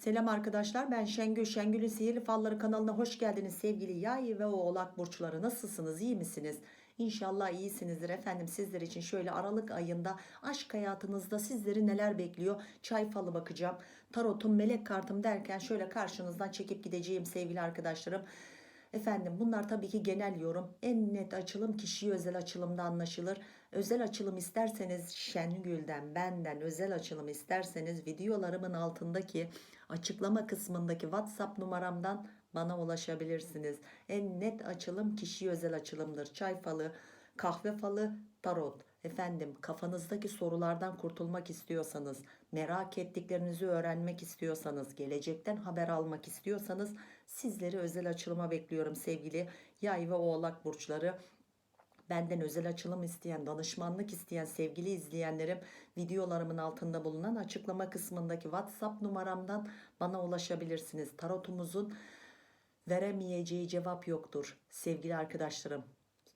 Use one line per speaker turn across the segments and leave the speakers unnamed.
Selam arkadaşlar ben Şengül. Şengül'ün Sihirli Falları kanalına hoş geldiniz sevgili yay ve oğlak burçları. Nasılsınız iyi misiniz? İnşallah iyisinizdir efendim sizler için şöyle Aralık ayında aşk hayatınızda sizleri neler bekliyor? Çay falı bakacağım. Tarotum, melek kartım derken şöyle karşınızdan çekip gideceğim sevgili arkadaşlarım. Efendim bunlar tabii ki genel yorum. En net açılım kişiye özel açılımda anlaşılır. Özel açılım isterseniz Şengül'den, benden özel açılım isterseniz videolarımın altındaki açıklama kısmındaki WhatsApp numaramdan bana ulaşabilirsiniz. En net açılım kişiye özel açılımdır. Çay falı, kahve falı, tarot. Efendim kafanızdaki sorulardan kurtulmak istiyorsanız, merak ettiklerinizi öğrenmek istiyorsanız, gelecekten haber almak istiyorsanız sizleri özel açılıma bekliyorum sevgili yay ve oğlak burçları. Benden özel açılım isteyen, danışmanlık isteyen sevgili izleyenlerim videolarımın altında bulunan açıklama kısmındaki WhatsApp numaramdan bana ulaşabilirsiniz. Tarotumuzun veremeyeceği cevap yoktur sevgili arkadaşlarım.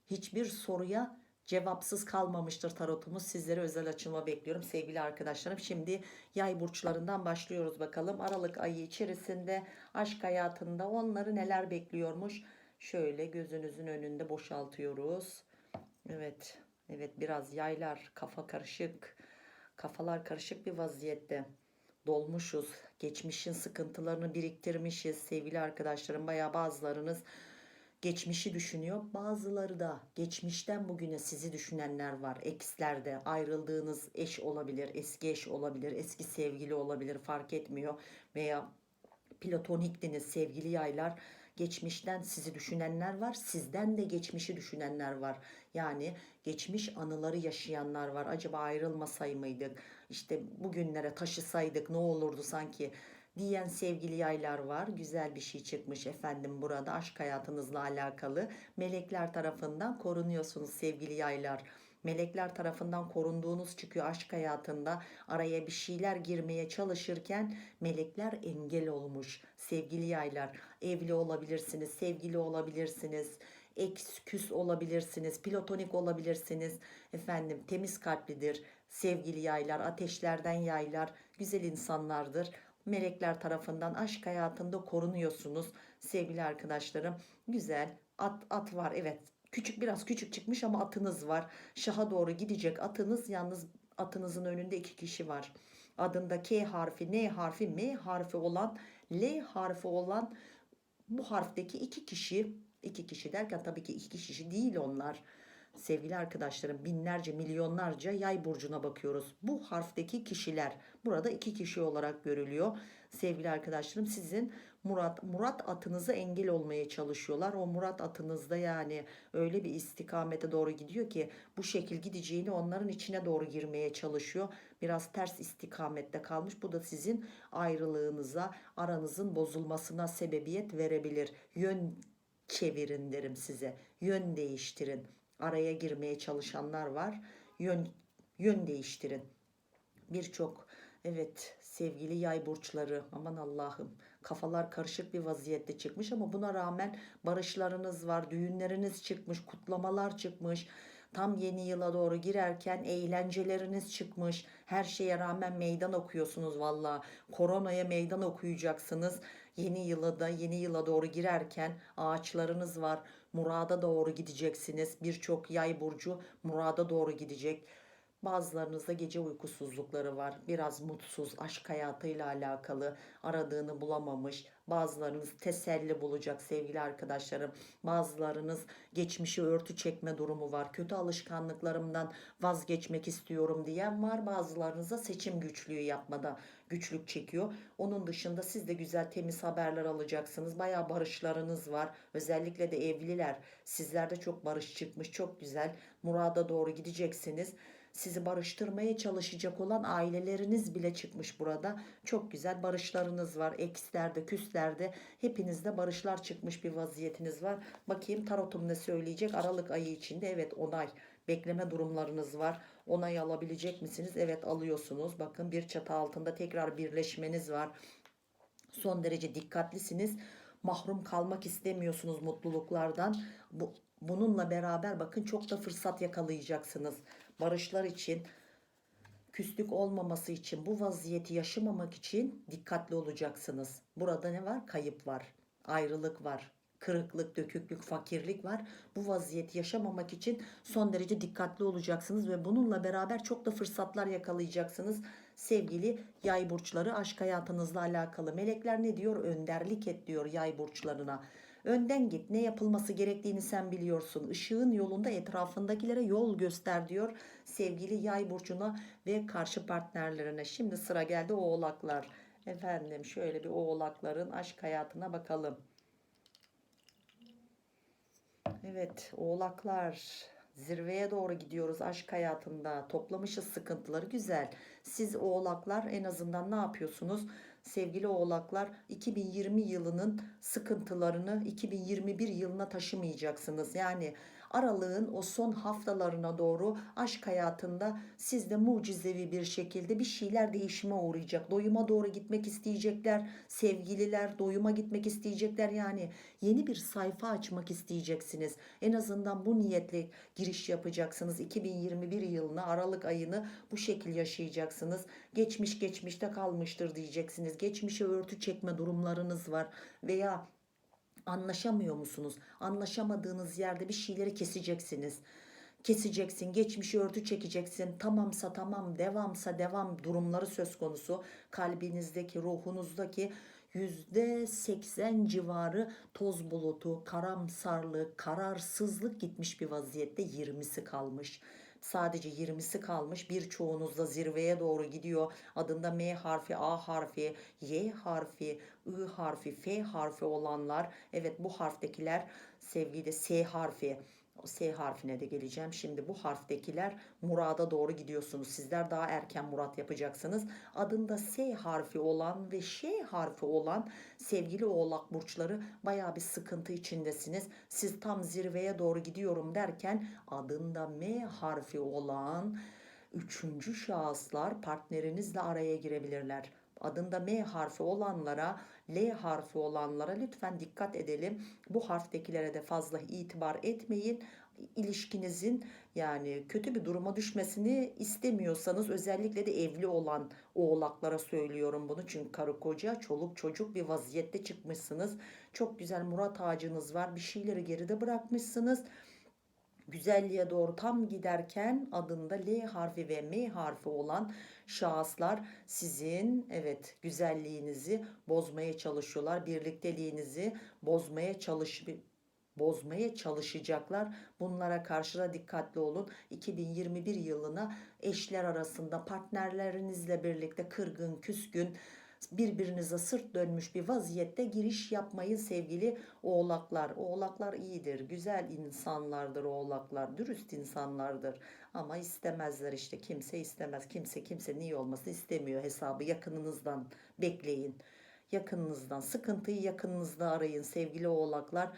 Hiçbir soruya cevapsız kalmamıştır tarotumuz. Sizlere özel açılma bekliyorum sevgili arkadaşlarım. Şimdi yay burçlarından başlıyoruz bakalım. Aralık ayı içerisinde aşk hayatında onları neler bekliyormuş. Şöyle gözünüzün önünde boşaltıyoruz. Evet. Evet biraz yaylar kafa karışık. Kafalar karışık bir vaziyette. Dolmuşuz. Geçmişin sıkıntılarını biriktirmişiz sevgili arkadaşlarım. Bayağı bazılarınız geçmişi düşünüyor. Bazıları da geçmişten bugüne sizi düşünenler var. Ekslerde ayrıldığınız eş olabilir, eski eş olabilir, eski sevgili olabilir fark etmiyor. Veya platoniktiniz sevgili yaylar. Geçmişten sizi düşünenler var. Sizden de geçmişi düşünenler var. Yani geçmiş anıları yaşayanlar var. Acaba ayrılmasay mıydık? İşte bugünlere taşısaydık ne olurdu sanki diyen sevgili yaylar var. Güzel bir şey çıkmış efendim burada aşk hayatınızla alakalı. Melekler tarafından korunuyorsunuz sevgili yaylar. Melekler tarafından korunduğunuz çıkıyor aşk hayatında. Araya bir şeyler girmeye çalışırken melekler engel olmuş. Sevgili yaylar evli olabilirsiniz, sevgili olabilirsiniz eks küs olabilirsiniz, platonik olabilirsiniz. Efendim temiz kalplidir. Sevgili yaylar, ateşlerden yaylar, güzel insanlardır melekler tarafından aşk hayatında korunuyorsunuz sevgili arkadaşlarım. Güzel at at var evet küçük biraz küçük çıkmış ama atınız var. Şaha doğru gidecek atınız yalnız atınızın önünde iki kişi var. Adında K harfi, N harfi, M harfi olan, L harfi olan bu harfteki iki kişi, iki kişi derken tabii ki iki kişi değil onlar sevgili arkadaşlarım binlerce milyonlarca yay burcuna bakıyoruz. Bu harfteki kişiler burada iki kişi olarak görülüyor. Sevgili arkadaşlarım sizin Murat Murat atınıza engel olmaya çalışıyorlar. O Murat atınızda yani öyle bir istikamete doğru gidiyor ki bu şekil gideceğini onların içine doğru girmeye çalışıyor. Biraz ters istikamette kalmış. Bu da sizin ayrılığınıza, aranızın bozulmasına sebebiyet verebilir. Yön çevirin derim size. Yön değiştirin araya girmeye çalışanlar var. Yön, yön değiştirin. Birçok evet sevgili yay burçları aman Allah'ım kafalar karışık bir vaziyette çıkmış ama buna rağmen barışlarınız var, düğünleriniz çıkmış, kutlamalar çıkmış. Tam yeni yıla doğru girerken eğlenceleriniz çıkmış. Her şeye rağmen meydan okuyorsunuz valla. Koronaya meydan okuyacaksınız. Yeni yıla da yeni yıla doğru girerken ağaçlarınız var. Murada doğru gideceksiniz. Birçok yay burcu murada doğru gidecek. Bazılarınızda gece uykusuzlukları var. Biraz mutsuz, aşk hayatıyla alakalı aradığını bulamamış. Bazılarınız teselli bulacak sevgili arkadaşlarım. Bazılarınız geçmişi örtü çekme durumu var. Kötü alışkanlıklarımdan vazgeçmek istiyorum diyen var. Bazılarınıza seçim güçlüğü yapmada güçlük çekiyor. Onun dışında siz de güzel temiz haberler alacaksınız. Baya barışlarınız var. Özellikle de evliler. Sizlerde çok barış çıkmış. Çok güzel. Murada doğru gideceksiniz sizi barıştırmaya çalışacak olan aileleriniz bile çıkmış burada. Çok güzel barışlarınız var. Ekslerde, küslerde hepinizde barışlar çıkmış bir vaziyetiniz var. Bakayım tarotum ne söyleyecek Aralık ayı içinde. Evet onay bekleme durumlarınız var. Onay alabilecek misiniz? Evet alıyorsunuz. Bakın bir çatı altında tekrar birleşmeniz var. Son derece dikkatlisiniz mahrum kalmak istemiyorsunuz mutluluklardan. Bu, bununla beraber bakın çok da fırsat yakalayacaksınız. Barışlar için küslük olmaması için bu vaziyeti yaşamamak için dikkatli olacaksınız. Burada ne var? Kayıp var, ayrılık var, kırıklık, döküklük, fakirlik var. Bu vaziyeti yaşamamak için son derece dikkatli olacaksınız ve bununla beraber çok da fırsatlar yakalayacaksınız. Sevgili yay burçları aşk hayatınızla alakalı melekler ne diyor? Önderlik et diyor yay burçlarına. Önden git ne yapılması gerektiğini sen biliyorsun. Işığın yolunda etrafındakilere yol göster diyor sevgili yay burcuna ve karşı partnerlerine. Şimdi sıra geldi oğlaklar. Efendim şöyle bir oğlakların aşk hayatına bakalım. Evet oğlaklar zirveye doğru gidiyoruz aşk hayatında. Toplamışız sıkıntıları güzel. Siz oğlaklar en azından ne yapıyorsunuz? Sevgili oğlaklar 2020 yılının sıkıntılarını 2021 yılına taşımayacaksınız. Yani aralığın o son haftalarına doğru aşk hayatında sizde mucizevi bir şekilde bir şeyler değişime uğrayacak. Doyuma doğru gitmek isteyecekler. Sevgililer doyuma gitmek isteyecekler. Yani yeni bir sayfa açmak isteyeceksiniz. En azından bu niyetle giriş yapacaksınız. 2021 yılına Aralık ayını bu şekil yaşayacaksınız. Geçmiş geçmişte kalmıştır diyeceksiniz. Geçmişe örtü çekme durumlarınız var veya Anlaşamıyor musunuz? Anlaşamadığınız yerde bir şeyleri keseceksiniz. Keseceksin, geçmişi örtü çekeceksin. Tamamsa tamam, devamsa devam durumları söz konusu. Kalbinizdeki, ruhunuzdaki yüzde seksen civarı toz bulutu, karamsarlık, kararsızlık gitmiş bir vaziyette 20'si kalmış. Sadece 20'si kalmış. Birçoğunuz da zirveye doğru gidiyor. Adında M harfi, A harfi, Y harfi, I harfi, F harfi olanlar. Evet bu harftekiler sevgili S harfi. S harfine de geleceğim. Şimdi bu harftekiler murada doğru gidiyorsunuz. Sizler daha erken murat yapacaksınız. Adında S harfi olan ve Ş harfi olan sevgili oğlak burçları baya bir sıkıntı içindesiniz. Siz tam zirveye doğru gidiyorum derken adında M harfi olan üçüncü şahıslar partnerinizle araya girebilirler adında M harfi olanlara, L harfi olanlara lütfen dikkat edelim. Bu harftekilere de fazla itibar etmeyin. İlişkinizin yani kötü bir duruma düşmesini istemiyorsanız özellikle de evli olan oğlaklara söylüyorum bunu. Çünkü karı koca, çoluk çocuk bir vaziyette çıkmışsınız. Çok güzel murat ağacınız var. Bir şeyleri geride bırakmışsınız güzelliğe doğru tam giderken adında L harfi ve M harfi olan şahıslar sizin evet güzelliğinizi bozmaya çalışıyorlar. Birlikteliğinizi bozmaya çalış bozmaya çalışacaklar. Bunlara karşı da dikkatli olun. 2021 yılına eşler arasında partnerlerinizle birlikte kırgın, küskün, birbirinize sırt dönmüş bir vaziyette giriş yapmayın sevgili oğlaklar. Oğlaklar iyidir, güzel insanlardır oğlaklar, dürüst insanlardır. Ama istemezler işte kimse istemez. Kimse kimsenin iyi olmasını istemiyor hesabı yakınınızdan bekleyin. Yakınınızdan sıkıntıyı yakınınızda arayın sevgili oğlaklar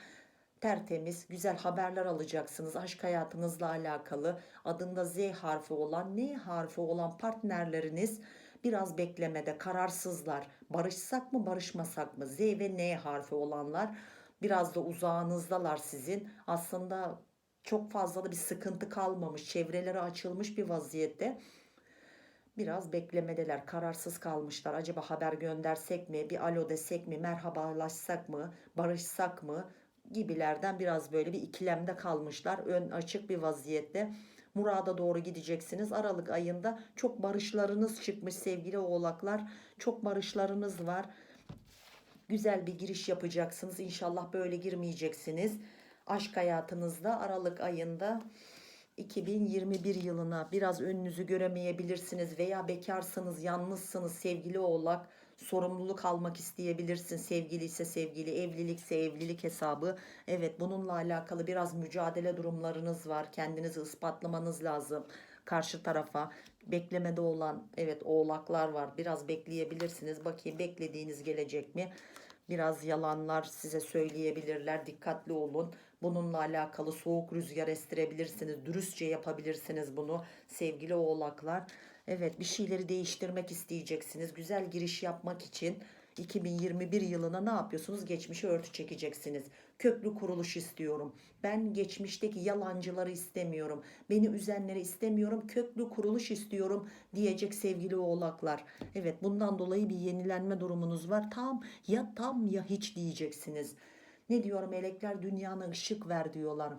tertemiz, güzel haberler alacaksınız. Aşk hayatınızla alakalı adında Z harfi olan, N harfi olan partnerleriniz biraz beklemede kararsızlar. Barışsak mı barışmasak mı? Z ve N harfi olanlar biraz da uzağınızdalar sizin. Aslında çok fazla da bir sıkıntı kalmamış. Çevreleri açılmış bir vaziyette. Biraz beklemedeler, kararsız kalmışlar. Acaba haber göndersek mi, bir alo desek mi, merhabalaşsak mı, barışsak mı gibilerden biraz böyle bir ikilemde kalmışlar. Ön açık bir vaziyette murada doğru gideceksiniz. Aralık ayında çok barışlarınız çıkmış sevgili oğlaklar. Çok barışlarınız var. Güzel bir giriş yapacaksınız. İnşallah böyle girmeyeceksiniz. Aşk hayatınızda Aralık ayında 2021 yılına biraz önünüzü göremeyebilirsiniz veya bekarsınız, yalnızsınız sevgili oğlak sorumluluk almak isteyebilirsin. Sevgili ise sevgili, evlilikse evlilik hesabı. Evet bununla alakalı biraz mücadele durumlarınız var. Kendinizi ispatlamanız lazım karşı tarafa. Beklemede olan evet oğlaklar var. Biraz bekleyebilirsiniz. Bakayım beklediğiniz gelecek mi? Biraz yalanlar size söyleyebilirler. Dikkatli olun. Bununla alakalı soğuk rüzgar estirebilirsiniz. Dürüstçe yapabilirsiniz bunu sevgili oğlaklar. Evet bir şeyleri değiştirmek isteyeceksiniz. Güzel giriş yapmak için 2021 yılına ne yapıyorsunuz? Geçmişe örtü çekeceksiniz. Köklü kuruluş istiyorum. Ben geçmişteki yalancıları istemiyorum. Beni üzenleri istemiyorum. Köklü kuruluş istiyorum diyecek sevgili oğlaklar. Evet bundan dolayı bir yenilenme durumunuz var. Tam ya tam ya hiç diyeceksiniz. Ne diyor melekler? Dünyana ışık ver diyorlar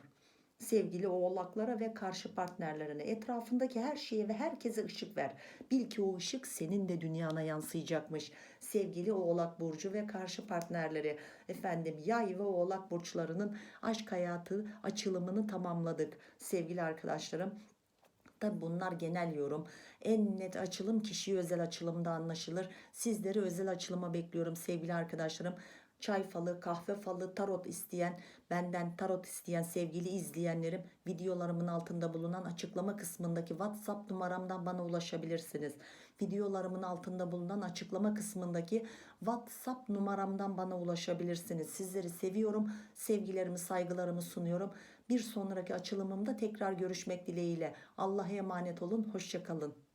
sevgili oğlaklara ve karşı partnerlerine etrafındaki her şeye ve herkese ışık ver. Bil ki o ışık senin de dünyana yansıyacakmış. Sevgili oğlak burcu ve karşı partnerleri efendim yay ve oğlak burçlarının aşk hayatı açılımını tamamladık. Sevgili arkadaşlarım Tabi bunlar genel yorum. En net açılım kişiye özel açılımda anlaşılır. Sizleri özel açılıma bekliyorum sevgili arkadaşlarım. Çay falı, kahve falı, tarot isteyen, benden tarot isteyen sevgili izleyenlerim videolarımın altında bulunan açıklama kısmındaki WhatsApp numaramdan bana ulaşabilirsiniz. Videolarımın altında bulunan açıklama kısmındaki WhatsApp numaramdan bana ulaşabilirsiniz. Sizleri seviyorum. Sevgilerimi, saygılarımı sunuyorum. Bir sonraki açılımımda tekrar görüşmek dileğiyle. Allah'a emanet olun. Hoşçakalın.